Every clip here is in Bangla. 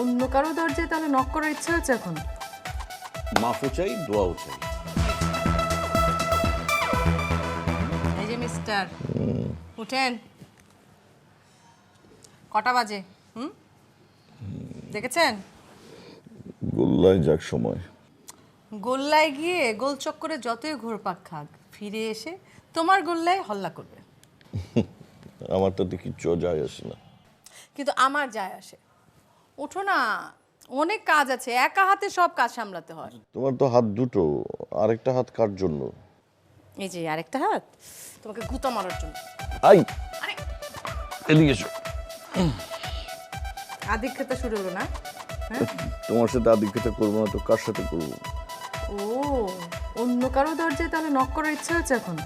অন্য কারও দরজায় তাহলে নক করার ইচ্ছা হচ্ছে এখন? মাফও চাই দোয়াও চাই। এই যে মিস্টার উঠেন। কটা বাজে? হুম? দেখেছেন? গোল্লায় যাক সময়। গোল্লায় গিয়ে গোল চক্করে যতই ঘোরপাক খাক ফিরে এসে তোমার গোল্লায় হল্লা করবে। আমার তাতে কিচ্ছু যায় আসে না। কিন্তু আমার যায় আসে। ওঠো না অনেক কাজ আছে একা হাতে সব কাজ সামলাতে হয়। তোমার তো হাত দুটো আরেকটা হাত কার জন্য? এই যে আরেকটা হাত তোমাকে গুতা মারার জন্য। আই! আরে! এদিকে এসো। আদিক খেতে শুরু হলো না? হ্যাঁ? তোমার সাথে আদিক্ষেতা করব না তো কার সাথে করব? ও অন্য কারও দরজায় তাহলে নক করার ইচ্ছা হচ্ছে এখন?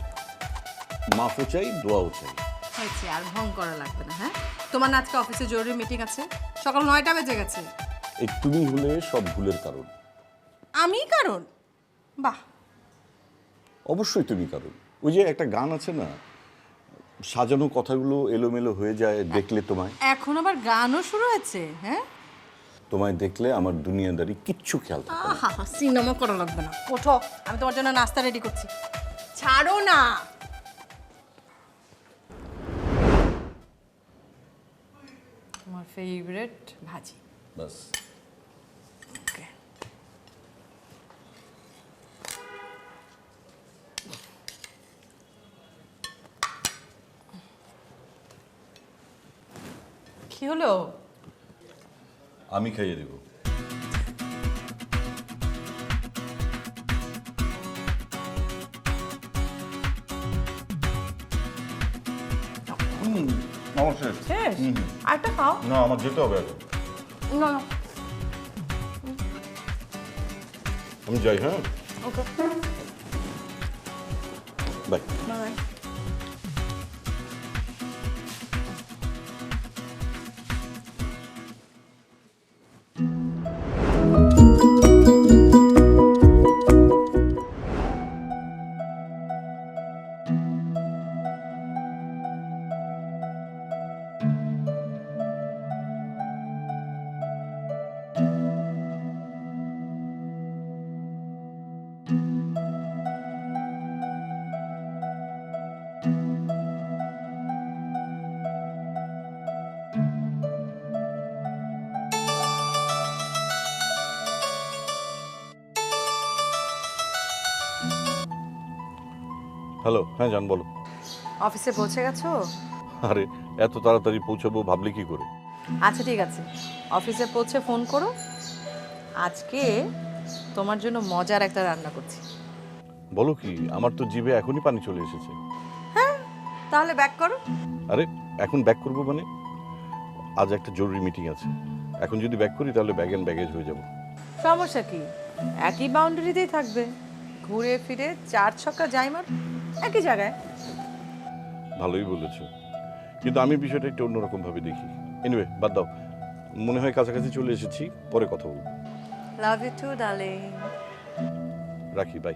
মাফও চাই দোয়াও চাই। হয়েছে আর ভং করা লাগবে না হ্যাঁ? তোমার না আজকে অফিসে জরুরি মিটিং আছে? সকাল নয়টা বেজে গেছে। এই তুমি হলে সব ভুলের কারণ। আমি কারণ? বাহ! অবশ্যই তুমি কারণ। ওই যে একটা গান আছে না সাজানো কথাগুলো এলোমেলো হয়ে যায় দেখলে তোমায়। এখন আবার গানও শুরু হয়েছে হ্যাঁ? তোমায় দেখলে আমার দুনিয়াদারি কিচ্ছু খেয়াল থাকে না। সিনেমা করা লাগবে না। ওঠো আমি তোমার জন্য নাস্তা রেডি করছি। ছাড়ো না! ফেভারিট ভাজি বাস ওকে কি হলো? আমি খাইয়ে দেবো। নমস্কার শেষ? আরেকটা খাও। না আমার যেতে হবে এখন। না না। আমি যাই হ্যাঁ? ওকে। বাই। বাই। হ্যালো হ্যাঁ জান বলো। অফিসে পৌঁছে গেছো? আরে এত তাড়াতাড়ি পৌঁছাবো ভাবলি কি করে? আচ্ছা ঠিক আছে। অফিসে পৌঁছে ফোন করো। আজকে তোমার জন্য মজার একটা রান্না করছি। বলো কি আমার তো জিভে এখনই পানি চলে এসেছে। হ্যাঁ তাহলে ব্যাক করো। আরে এখন ব্যাক করব মানে? আজ একটা জরুরি মিটিং আছে। এখন যদি ব্যাক করি তাহলে ব্যাগ অ্যান্ড ব্যাগেজ হয়ে যাব। সমস্যা কি? একই বাউন্ডারিতেই থাকবে। ঘুরে ফিরে চার ছক্কা যাইমার একই জায়গায়। ভালোই বলেছ। কিন্তু আমি বিষয়টা একটু অন্যরকম ভাবে দেখি। এনিওয়ে বাদ দাও। মনে হয় কাছাকাছি চলে এসেছি পরে কথা বলব। লাভ ইউ টু ডার্লিং রাখি বাই